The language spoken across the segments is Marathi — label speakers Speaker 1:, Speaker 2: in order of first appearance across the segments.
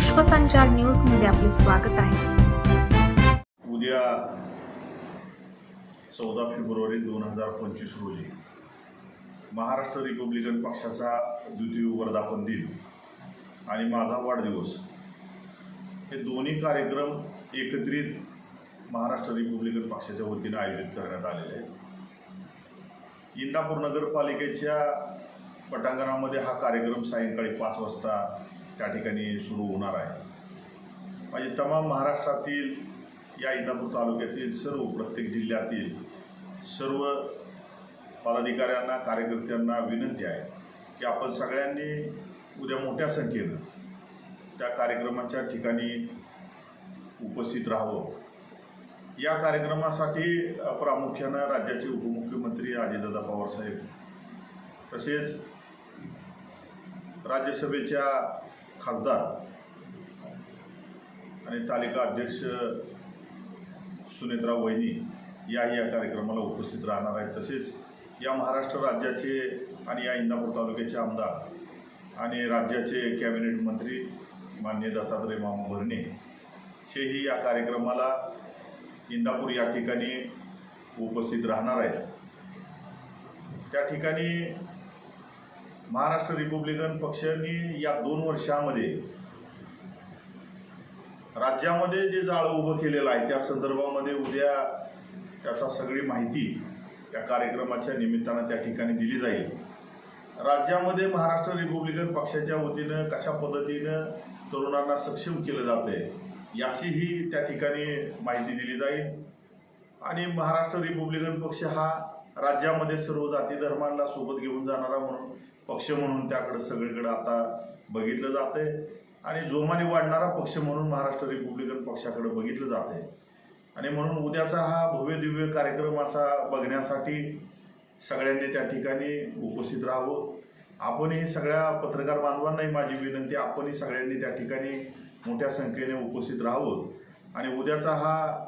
Speaker 1: विश्वसंचार न्यूजमध्ये आपले स्वागत आहे.
Speaker 2: उद्या चौदा फेब्रुवारी दोन हजार पंचवीस रोजी महाराष्ट्र रिपब्लिकन पक्षाचा द्वितीय वर्धापन दिन आणि माझा वाढदिवस. हे दोन्ही कार्यक्रम एकत्रित महाराष्ट्र रिपब्लिकन पक्षाच्या वतीनं आयोजित करण्यात आलेले आहेत. इंदापूर नगरपालिकेच्या पटांगणामध्ये हा कार्यक्रम सायंकाळी पाच वाजता त्या ठिकाणी सुरू होणार आहे. म्हणजे तमाम महाराष्ट्रातील या इंदापूर तालुक्यातील सर्व प्रत्येक जिल्ह्यातील सर्व पदाधिकाऱ्यांना कार्यकर्त्यांना विनंती आहे की आपण सगळ्यांनी उद्या मोठ्या संख्येनं त्या कार्यक्रमाच्या ठिकाणी उपस्थित राहावं. या कार्यक्रमासाठी प्रामुख्यानं राज्याचे उपमुख्यमंत्री अजितदादा पवारसाहेब तसेच राज्यसभेच्या खासदार आणि तालिका अध्यक्ष सुनेत्रा वहिनी याही या कार्यक्रमाला उपस्थित राहणार आहेत. तसेच या महाराष्ट्र राज्याचे आणि या इंदापूर तालुक्याचे आमदार आणि राज्याचे कॅबिनेट मंत्री मान्य दत्तात्रय मामा भरणे हेही या कार्यक्रमाला इंदापूर या ठिकाणी उपस्थित राहणार आहेत. त्या ठिकाणी महाराष्ट्र रिपब्लिकन पक्षाने या दोन वर्षामध्ये राज्यामध्ये जे जाळं उभं केलेलं आहे त्या संदर्भामध्ये उद्या त्याचा सगळी माहिती त्या कार्यक्रमाच्या निमित्तानं त्या ठिकाणी दिली जाईल. राज्यामध्ये महाराष्ट्र रिपब्लिकन पक्षाच्या वतीनं कशा पद्धतीनं तरुणांना सक्षम केलं जातं याचीही त्या ठिकाणी माहिती दिली जाईल. आणि महाराष्ट्र रिपब्लिकन पक्ष हा राज्यामध्ये सर्व जाती धर्मांना सोबत घेऊन जाणारा म्हणून पक्ष म्हणून त्याकडं सगळीकडे आता बघितलं जातंय. आणि जोमाने वाढणारा पक्ष म्हणून महाराष्ट्र रिपब्लिकन पक्षाकडे बघितलं जातंय. आणि म्हणून उद्याचा हा भव्य दिव्य कार्यक्रम असा बघण्यासाठी सगळ्यांनी त्या ठिकाणी उपस्थित राहावं. आपणही सगळ्या पत्रकार बांधवांनाही माझी विनंती आपणही सगळ्यांनी त्या ठिकाणी मोठ्या संख्येने उपस्थित राहावं. आणि उद्याचा हा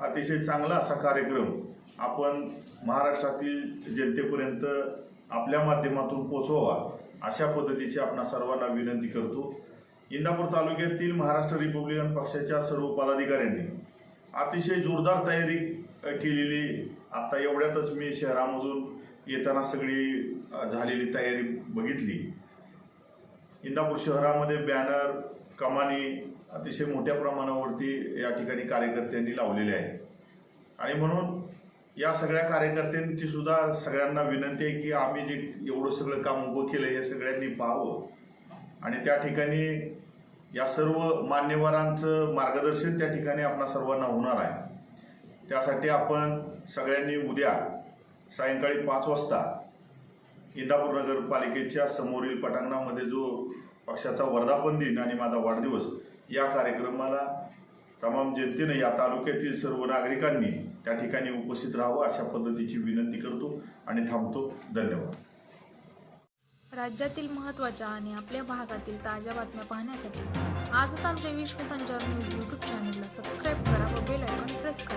Speaker 2: अतिशय चांगला असा कार्यक्रम आपण महाराष्ट्रातील जनतेपर्यंत आपल्या माध्यमातून पोचवावा अशा पद्धतीची आपणा सर्वांना विनंती करतो. इंदापूर तालुक्यातील महाराष्ट्र रिपब्लिकन पक्षाच्या सर्व पदाधिकाऱ्यांनी अतिशय जोरदार तयारी केलेली. आत्ता एवढ्यातच मी शहरामधून येताना सगळी झालेली तयारी बघितली. इंदापूर शहरामध्ये बॅनर कमानी अतिशय मोठ्या प्रमाणावरती या ठिकाणी कार्यकर्त्यांनी लावलेले आहे आणि म्हणून या सगळ्या कार्यकर्त्यांची सुद्धा सगळ्यांना विनंती आहे की आम्ही जे एवढं सगळं काम उभं केलं हे सगळ्यांनी पाहावं. आणि त्या ठिकाणी या सर्व मान्यवरांचं मार्गदर्शन त्या ठिकाणी आपणा सर्वांना होणार आहे. त्यासाठी आपण सगळ्यांनी उद्या सायंकाळी पाच वाजता इंदापूर नगरपालिकेच्या समोरील पटांगणामध्ये जो पक्षाचा वर्धापन दिन आणि माझा वाढदिवस या कार्यक्रमाला तमाम जनतेनं या तालुक्यातील सर्व नागरिकांनी त्या ठिकाणी उपस्थित राहावं अशा पद्धतीची विनंती करतो आणि थांबतो. धन्यवाद.
Speaker 1: राज्यातील महत्त्वाच्या आणि आपल्या भागातील ताज्या बातम्या पाहण्यासाठी आजच आमच्या विश्वसंचार न्यूज यूट्यूब चॅनलला सबस्क्राईब करा व बेल आयकॉन प्रेस करा.